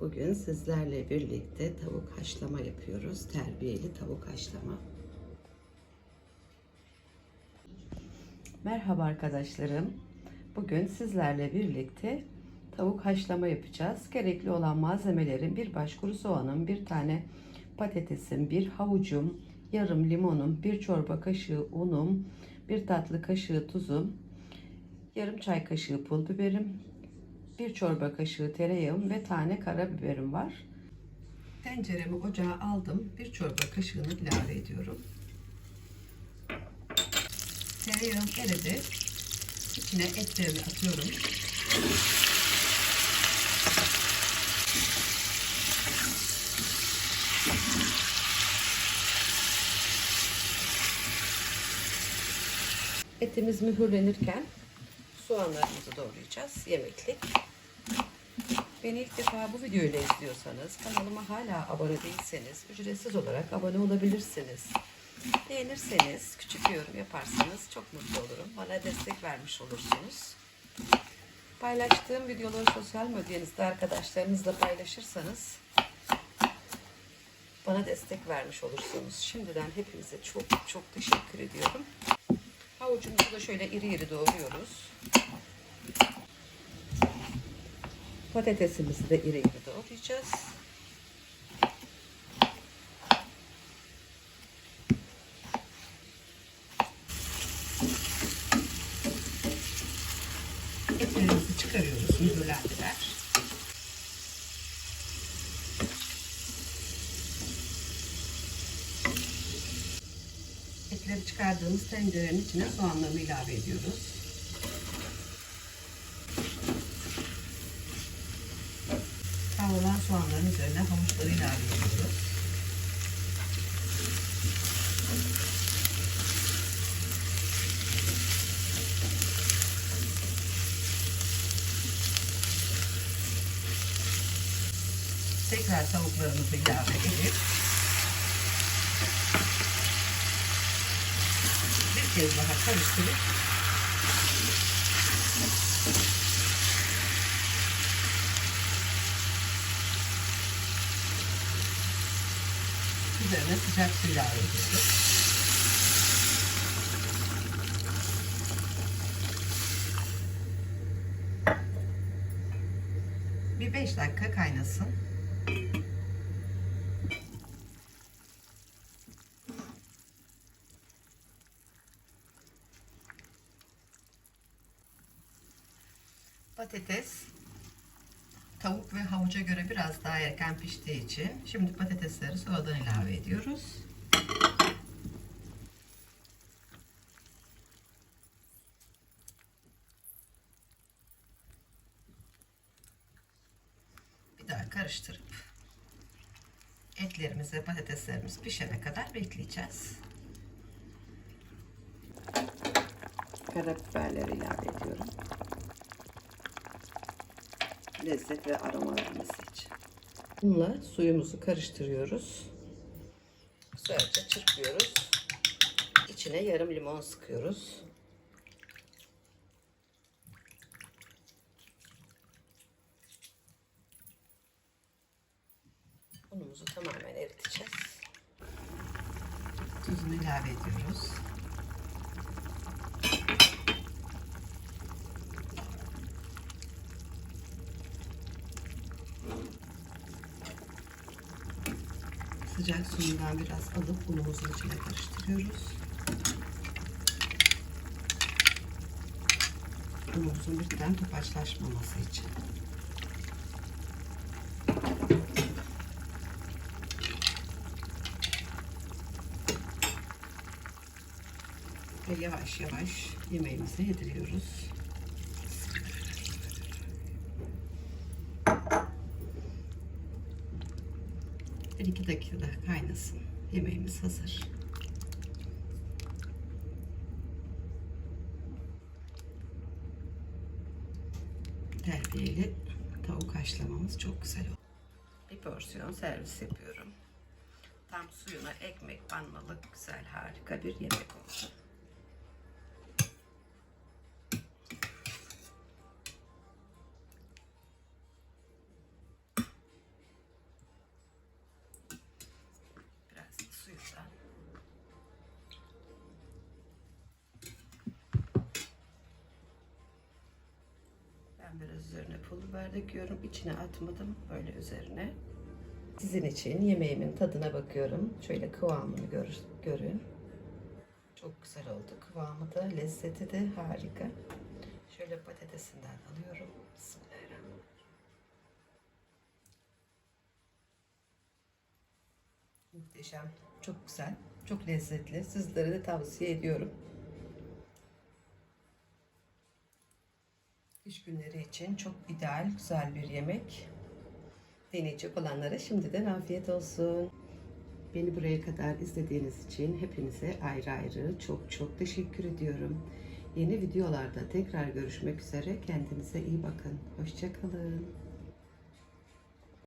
Bugün sizlerle birlikte tavuk haşlama yapıyoruz. Terbiyeli tavuk haşlama. Merhaba arkadaşlarım. Bugün sizlerle birlikte tavuk haşlama yapacağız. Gerekli olan malzemelerin bir baş kuru soğanım, bir tane patatesim, bir havucum, yarım limonum, bir çorba kaşığı unum, bir tatlı kaşığı tuzum, yarım çay kaşığı pul biberim, bir çorba kaşığı tereyağım ve tane karabiberim var. Tenceremi ocağa aldım. Bir çorba kaşığını ilave ediyorum. Tereyağım eridi. İçine etlerimi atıyorum. Etimiz mühürlenirken soğanlarımızı doğrayacağız. Yemeklik. Beni ilk defa bu videoyla izliyorsanız, kanalıma hala abone değilseniz, ücretsiz olarak abone olabilirsiniz. Beğenirseniz, küçük bir yorum yaparsanız çok mutlu olurum. Bana destek vermiş olursunuz. Paylaştığım videoları sosyal medyanızda arkadaşlarınızla paylaşırsanız bana destek vermiş olursunuz. Şimdiden hepinize çok çok teşekkür ediyorum. Havucumuzu da şöyle iri iri doğruyoruz. Patatesimizi de iri iri doğrayacağız. Etlerimizi çıkarıyoruz mühürlendiler. Etleri çıkardığımız tencerenin içine soğanlarını ilave ediyoruz. Soğanların üzerine havuçları ilave ediyoruz. Tekrar tavuklarımızı ilave edip bir kez daha karıştırıp üzerine sıcak su ilave ediyoruz. Bir 5 dakika kaynasın. Patates tavuk ve havuca göre biraz daha erken piştiği için şimdi patatesleri sonradan ilave ediyoruz. Bir daha karıştırıp etlerimiz ve patateslerimiz pişene kadar bekleyeceğiz. Karabiberleri ilave ediyorum lezzet ve aroma vermesi için. Bununla suyumuzu karıştırıyoruz. Güzelce çırpıyoruz. İçine yarım limon sıkıyoruz. Unumuzu tamamen eriteceğiz. Tuzunu ilave ediyoruz. Sıcak suyundan biraz alıp unumuzun içine karıştırıyoruz. Unumuzun birden topaçlaşmaması için. Ve yavaş yavaş yemeğimizi yediriyoruz. Bir iki dakika daha kaynasın. Yemeğimiz hazır. Terbiyeli tavuk haşlamamız çok güzel oldu. Bir porsiyon servis yapıyorum. Tam suyuna ekmek banmalık güzel harika bir yemek oldu. Üzerine pul biber döküyorum. İçine atmadım. Böyle üzerine. Sizin için yemeğimin tadına bakıyorum. Şöyle kıvamını gör, görün. Çok güzel oldu. Kıvamı da, lezzeti de harika. Şöyle patatesinden alıyorum. Bismillahirrahmanirrahim. Muhteşem. Çok güzel. Çok lezzetli. Sizlere de tavsiye ediyorum. Kış günleri için çok ideal, güzel bir yemek. Deneyecek olanlara şimdiden afiyet olsun. Beni buraya kadar izlediğiniz için hepinize ayrı ayrı çok çok teşekkür ediyorum. Yeni videolarda tekrar görüşmek üzere. Kendinize iyi bakın. Hoşçakalın.